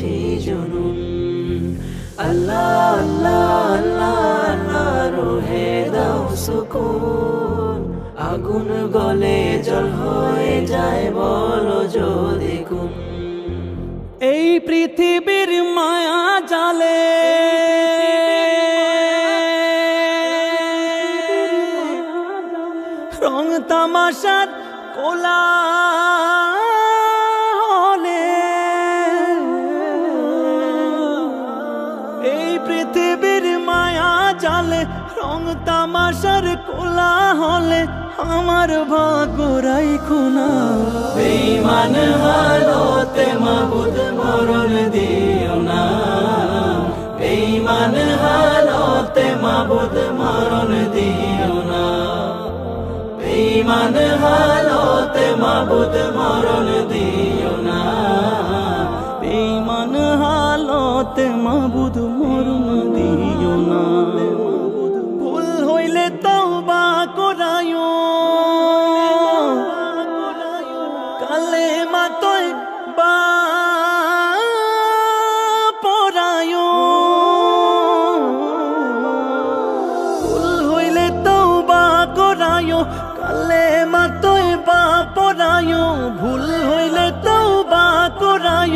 করেছি জনুন। আল্লাহ আল্লাহ আল্লাহ আল্লাহ, রোহে দাও সুকুন। আগুন গলে জল হয়ে যায়, বলো যদি কুন। এই পৃথিবীর মায়া জালে। রং তামাশার কোলা। রং তামাশার কোলা হলে আমার ভাগ্যরাই খুনা। বেঈমান হালতে মাবুদ মরণ দিও না। বেঈমান হালতে মাবুদ মরণ দিও না। বেঈমান হালতে মাবুদ মরণ দিও না। বেঈমান হালতে মাবুদ মরণ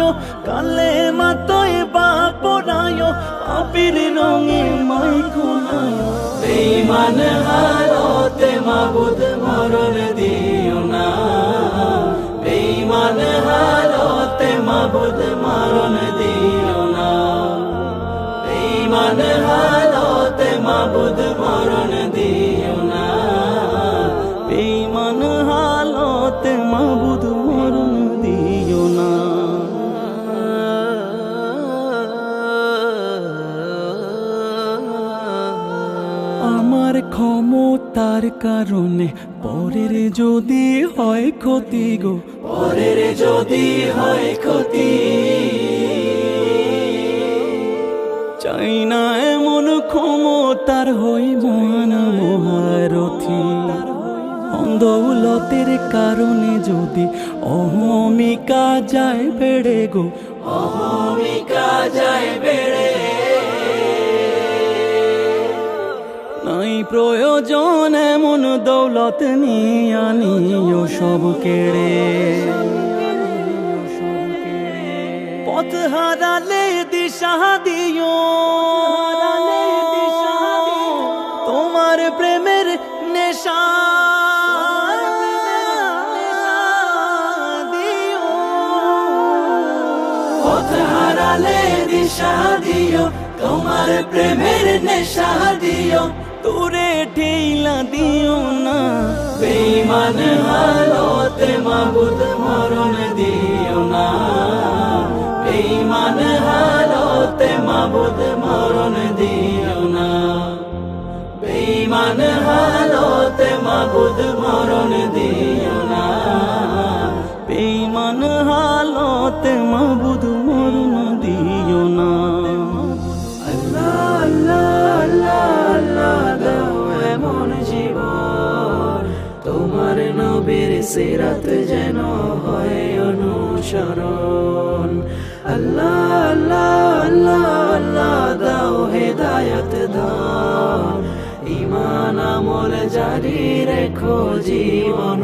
করায়ো কালে মাতয় বা পরায়ো পাপির রঙে মাইকো নায়ো বেঈমান হালতে মাবুদ মরণ দিও না। বেঈমান হালতে মাবুদ মরণ দিও না। বেঈমান হালতে মাবুদ মরণ দিও না। বেঈমান হালতে মাবুদ ক্ষমতার কারণে পরের যদি হয় ক্ষতি গো। পরের যদি হয় ক্ষতি। চাই না এমন ক্ষমতার হই মহান মহারথী। দৌলতের কারণে যদি অহমিকা যায় বেড়ে গো। অহমিকা যায় প্রয়োজন এমন দৌলত নিয়ে আনিও সব কেড়ে পথ হারালে দিশা দিও। তোমার প্রেমের নেশা দিশা দিও, তোমার প্রেমের নেশা দিও। তোরে ঠেলা দিও না। বেঈমান হালতে মাবুদ মরণ দিও না। বেঈমান হালতে মাবুদ মরণ দিও না। বেঈমান হালতে মাবুদ মরণ দিও না। বেঈমান হালতে মাবুদ মরণ দিও না। সিরাত যেন হয় অনুসরণ। আল্লাহ আল্লাহ আল্লাহ আল্লাহ দাও হেদায়ত দাও ইমান আমল জারি রেখো জীবন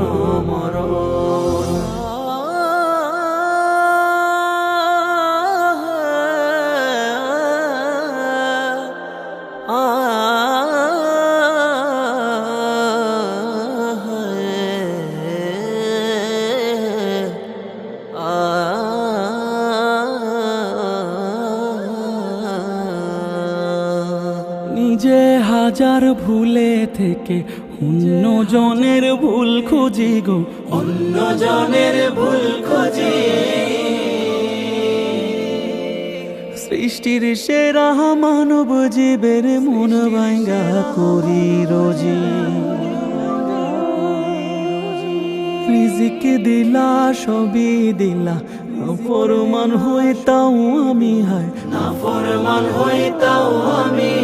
নিজে হাজার ভুলে থেকে অন্য জনের ভুল খুঁজি গো। অন্য জনের ভুল খুঁজি। সৃষ্টির সেরা মানব জীবের মন ভাঙ্গা করি রোজি। রিজিক দিলা সবই দিলা। ফরমান হয়ে তাও আমি হায়। না ফরমান হইতাও আমি